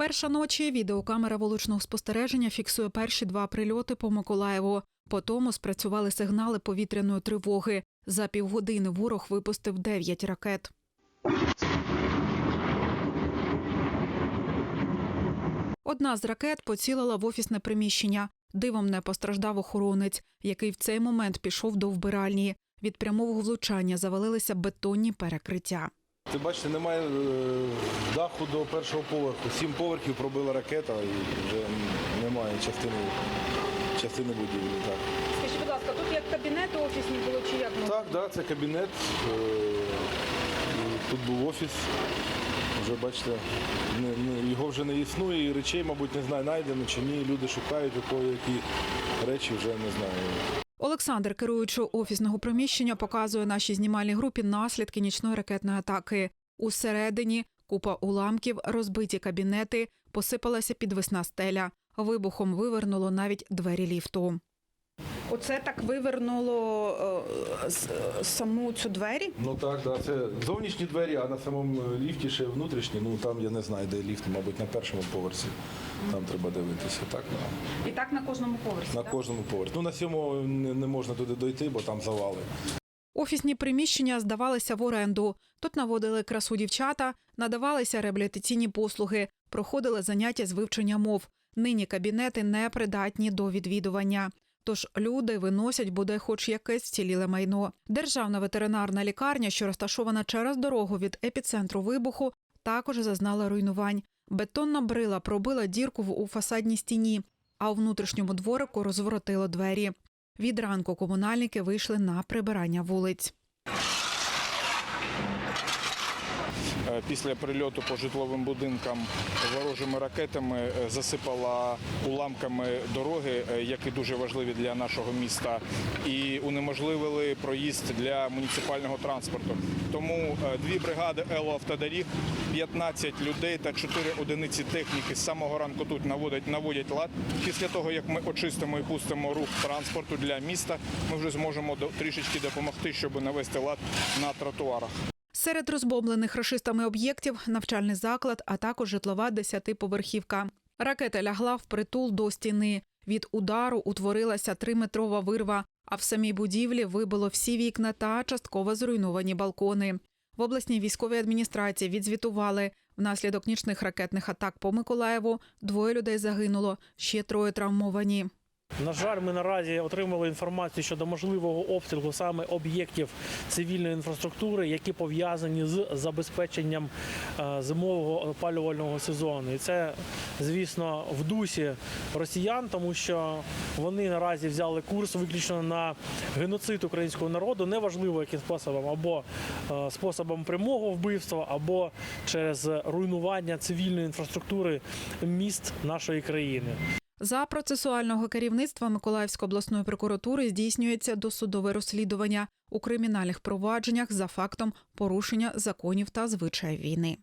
Перша ночі відеокамера вуличного спостереження фіксує перші два прильоти по Миколаєву. По тому спрацювали сигнали повітряної тривоги. За півгодини ворог випустив дев'ять ракет. Одна з ракет поцілила в офісне приміщення. Дивом не постраждав охоронець, який в цей момент пішов до вбиральні. Від прямого влучання завалилися бетонні перекриття. Ти бачите, немає е, даху до першого поверху. Сім поверхів пробила ракета і вже немає частини, частини будівлі. Так, Скажіть, будь ласка, тут як кабінети офісні було чи як? так, да, це кабінет. е, Тут був офіс. Вже бачите, його вже не існує, і речей, мабуть, не знаю, знайдено чи ні. Люди шукають, у кого які речі вже не знаю. Олександр, керуючи офісного приміщення, показує нашій знімальній групі наслідки нічної ракетної атаки. Усередині купа уламків, розбиті кабінети, посипалася підвесна стеля. Вибухом вивернуло навіть двері ліфту. Оце так вивернуло е, саму цю двері. Ну так, да, це зовнішні двері, а на самому ліфті ще внутрішні. Ну там я не знаю, де ліфт, мабуть, на першому поверсі. Там треба дивитися. Так, да. І так на кожному поверсі. На так? кожному поверсі. Ну на сьомому не, не можна туди дойти, бо там завали. Офісні приміщення здавалися в оренду. Тут наводили красу дівчата, надавалися реабілітаційні послуги, проходили заняття з вивчення мов. Нині кабінети не придатні до відвідування. Тож люди виносять буде хоч якесь вціліле майно. Державна ветеринарна лікарня, що розташована через дорогу від епіцентру вибуху, також зазнала руйнувань. Бетонна брила пробила дірку у фасадній стіні, а у внутрішньому дворику розворотило двері. Від ранку комунальники вийшли на прибирання вулиць. Після прильоту по житловим будинкам ворожими ракетами е, засипала уламками дороги, е, які дуже важливі для нашого міста, і унеможливили проїзд для муніципального транспорту. Тому е, дві бригади «Ело-Автодоріг», 15 людей та 4 одиниці техніки з самого ранку тут наводять, наводять лад. Після того, як ми очистимо і пустимо рух транспорту для міста, ми вже зможемо до- трішечки допомогти, щоб навести лад на тротуарах. Серед розбомблених рашистами об'єктів навчальний заклад, а також житлова десятиповерхівка. Ракета лягла впритул до стіни. Від удару утворилася триметрова вирва, а в самій будівлі вибило всі вікна та частково зруйновані балкони. В обласній військовій адміністрації відзвітували, внаслідок нічних ракетних атак по Миколаєву двоє людей загинуло, ще троє травмовані. На жаль, ми наразі отримали інформацію щодо можливого обстрілу саме об'єктів цивільної інфраструктури, які пов'язані з забезпеченням е, зимового опалювального сезону. І це, звісно, в дусі росіян, тому що вони наразі взяли курс виключно на геноцид українського народу, неважливо яким способом, або е, способом прямого вбивства, або через руйнування цивільної інфраструктури міст нашої країни. За процесуального керівництва Миколаївської обласної прокуратури здійснюється досудове розслідування у кримінальних провадженнях за фактом порушення законів та звичаїв війни.